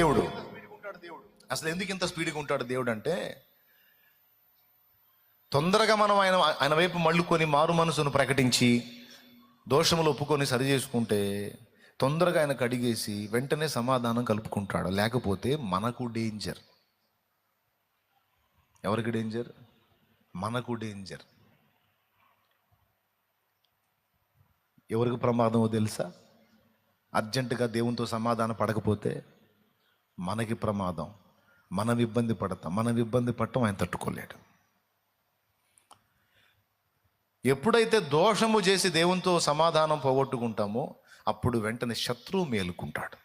దేవుడు. అసలు ఎందుకు ఇంత స్పీడ్గా ఉంటాడు దేవుడు అంటే తొందరగా మనం ఆయన ఆయన వైపు మళ్ళుకొని మారు మనసును ప్రకటించి దోషములు ఒప్పుకొని సరి చేసుకుంటే తొందరగా ఆయన కడిగేసి వెంటనే సమాధానం కలుపుకుంటాడు. లేకపోతే మనకు డేంజర్ ఎవరికి డేంజర్ మనకు డేంజర్ ఎవరికి ప్రమాదమో తెలుసా? అర్జెంటుగా దేవునితో సమాధానం పడకపోతే మనకి ప్రమాదం మనం ఇబ్బంది పడతాం మనం ఇబ్బంది పడటం ఆయన తట్టుకోలేడు. ఎప్పుడైతే దోషము చేసి దేవునితో సమాధానం పోగొట్టుకుంటామో అప్పుడు వెంటనే శత్రువు మేలుకుంటాడు.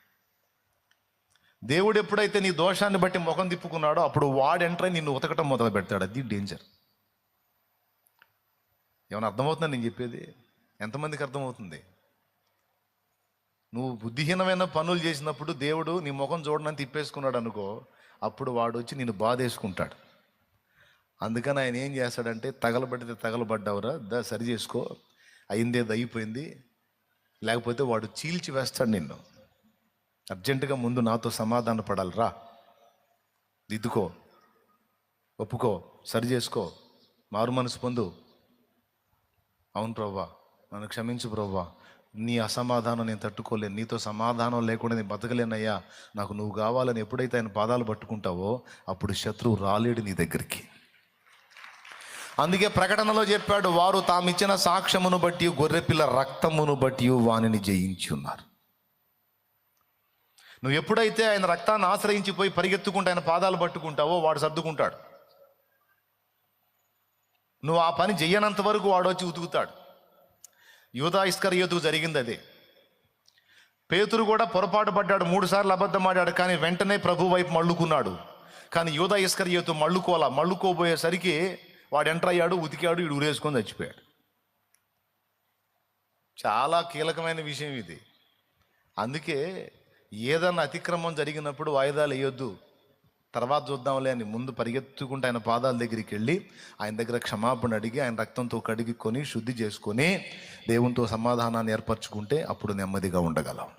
దేవుడు ఎప్పుడైతే నీ దోషాన్ని బట్టి ముఖం తిప్పుకున్నాడో అప్పుడు వాడు ఎంటర్ నిన్ను ఉతకటం మొదలు పెడతాడు. అది డేంజర్ ఏమైనా అర్థమవుతుందా నేను చెప్పేది? ఎంతమందికి అర్థమవుతుంది? నువ్వు బుద్ధిహీనమైన పనులు చేసినప్పుడు దేవుడు నీ ముఖం చూడనని తిప్పేసుకున్నాడు అనుకో అప్పుడు వాడు వచ్చి నిన్ను బాధేసుకుంటాడు. అందుకని ఆయన ఏం చేస్తాడంటే తగలబడితే తగలబడ్డావురా దా సరి చేసుకో అయిందేది అయిపోయింది. లేకపోతే వాడు చీల్చి వేస్తాడు నిన్ను. అర్జెంటుగా ముందు నాతో సమాధాన పడాలి రా దిద్దుకో ఒప్పుకో సరి చేసుకో మారు మనసు పొందు. అవును ప్రవ్వా నన్ను క్షమించు ప్రవ్వా. నీ అసమాధానం నేను తట్టుకోలేను. నీతో సమాధానం లేకుండా నేను బతకలేనయ్యా. నాకు నువ్వు కావాలని ఎప్పుడైతే ఆయన పాదాలు పట్టుకుంటావో అప్పుడు శత్రువు రాలేడు నీ దగ్గరికి. అందుకే ప్రకటనలో చెప్పాడు వారు తామిచ్చిన సాక్ష్యమును బట్టి గొర్రెపిల్ల రక్తమును బట్టి వానిని జయించి ఉన్నారు నువ్వు ఎప్పుడైతే ఆయన రక్తాన్ని ఆశ్రయించిపోయి పరిగెత్తుకుంటూ ఆయన పాదాలు పట్టుకుంటావో వాడు సర్దుకుంటాడు. నువ్వు ఆ పని చెయ్యనంత వరకు వాడు వచ్చి ఉతుకుతాడు. యూదా ఇస్కరియోతుకు జరిగింది అదే. పేతురు కూడా పొరపాటు పడ్డాడు మూడు సార్లు అబద్ధం ఆడాడు కానీ వెంటనే ప్రభు వైపు మళ్ళుకున్నాడు. కానీ యూదా ఇస్కరియోతు మళ్ళుకోలా మళ్ళుకోబోయేసరికి వాడు ఎంటర్ అయ్యాడు ఉతికాడు ఇడు ఉరేసుకొని చచ్చిపోయాడు. చాలా కీలకమైన విషయం ఇది. అందుకే ఏదైనా అతిక్రమం జరిగినప్పుడు వాయిదాలు వేయొద్దు. తర్వాత చూద్దాంలే అని ముందు పరిగెత్తుకుంటే ఆయన పాదాల దగ్గరికి వెళ్ళి ఆయన దగ్గర క్షమాపణ అడిగి ఆయన రక్తంతో కడిగి కొని శుద్ధి చేసుకొని దేవునితో సమాధానాన్ని ఏర్పరచుకుంటే అప్పుడు నెమ్మదిగా ఉండగలం.